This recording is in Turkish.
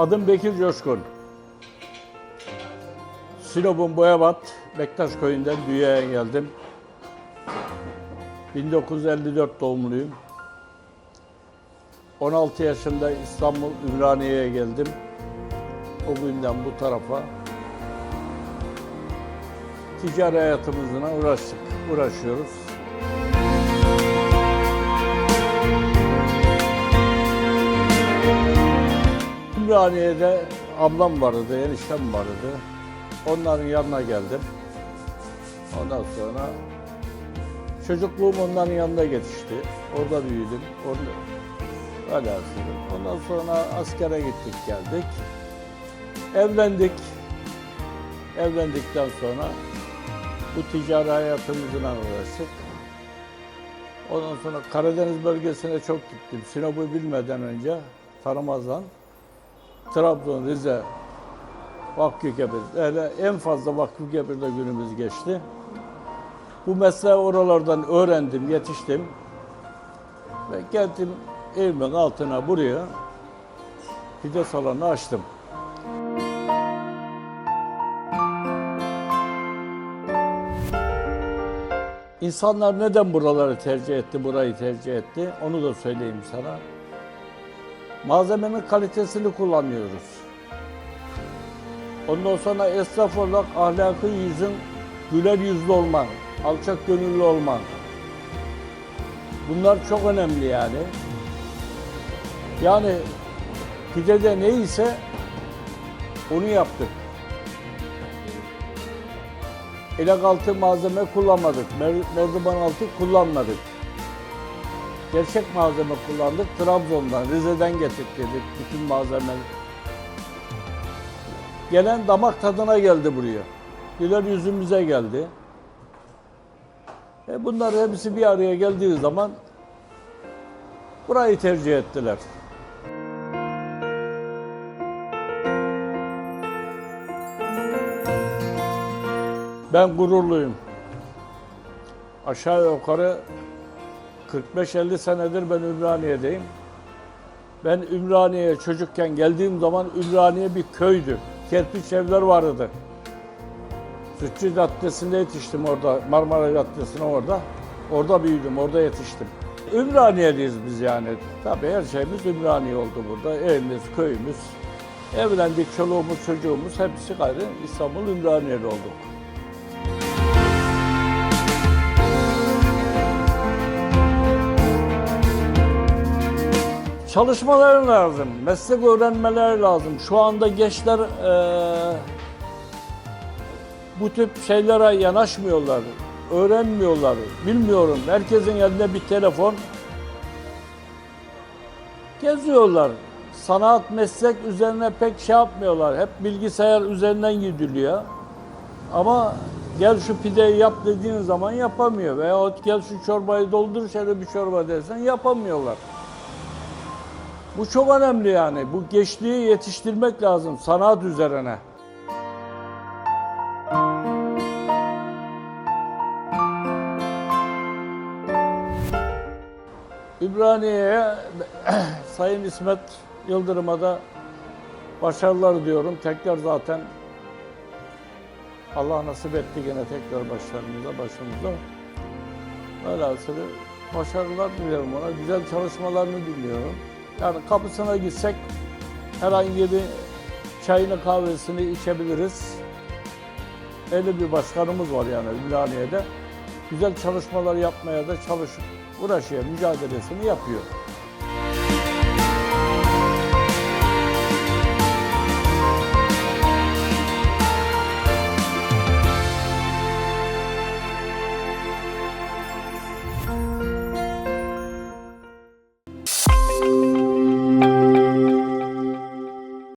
Adım Bekir Coşkun. Sinop'un Boyabat, Bektaş köyünden dünyaya geldim. 1954 doğumluyum. 16 yaşında İstanbul Ümraniye'ye geldim. O günden bu tarafa ticari hayatımızla uğraştık, uğraşıyoruz. Ümraniye'de ablam vardı, eniştem vardı. Onların yanına geldim. Ondan sonra çocukluğum onların yanında geçti. Orada büyüdüm. Orada velhasılım. Ondan sonra askere gittik geldik. Evlendik. Evlendikten sonra bu ticari hayatımızla uğraştık. Ondan sonra Karadeniz bölgesine çok gittim. Sinop'u bilmeden önce tanımazdan. Trabzon, Rize, Vakfıkebir. Öyle en fazla Vakfıkebir'de günümüz geçti. Bu mesleği oralardan öğrendim, yetiştim. Ve geldim evimin altına buraya pide salonu açtım. İnsanlar neden buraları tercih etti, burayı tercih etti onu da söyleyeyim sana. Malzemenin kalitesini kullanıyoruz. Ondan sonra esnaf olarak ahlakı yüzün güler yüzlü olman, alçak gönüllü olman. Bunlar çok önemli yani. Yani pidede neyse onu yaptık. Elek altı malzeme kullanmadık, mer- merdiven altı kullanmadık. Gerçek malzeme kullandık. Trabzon'dan, Rize'den getirdik bütün malzemeleri. Gelen damak tadına geldi buraya. Güler yüzümüze geldi. E bunlar hepsi bir araya geldiği zaman burayı tercih ettiler. Ben gururluyum. Aşağı yukarı 45-50 senedir ben Ümraniye'deyim. Ben Ümraniye'ye çocukken geldiğim zaman Ümraniye bir köydü. Kerpiç evler vardı. Sütçü Caddesi'nde yetiştim orada. Marmara Caddesi'ne orada. Orada büyüdüm, orada yetiştim. Ümraniye'liyiz biz yani. Tabii her şeyimiz Ümraniye oldu burada. Evimiz, köyümüz. Evlendik, çoluğumuz, çocuğumuz hepsi gayrı İstanbul Ümraniye'li olduk. Çalışmaları lazım, meslek öğrenmeleri lazım. Şu anda gençler eee, bu tip şeylere yanaşmıyorlar, öğrenmiyorlar. Bilmiyorum, herkesin elinde bir telefon. Geziyorlar. Sanat, meslek üzerine pek şey yapmıyorlar. Hep bilgisayar üzerinden gidiliyor. Ama gel şu pideyi yap dediğin zaman yapamıyor. Veyahut gel şu çorbayı doldur şöyle bir çorba dersen yapamıyorlar. Bu çok önemli yani. Bu gençliği yetiştirmek lazım sanat üzerine. Ümraniye'ye Sayın İsmet Yıldırım'a da başarılar diyorum. Tekrar zaten Allah nasip etti gene tekrar başlarımıza, başımıza. Velhasılı başarılar diliyorum ona. Güzel çalışmalarını diliyorum. Yani kapısına gitsek herhangi bir çayını kahvesini içebiliriz. Öyle bir başkanımız var yani Ümraniye'de. Güzel çalışmalar yapmaya da çalışıp uğraşıyor, mücadelesini yapıyor.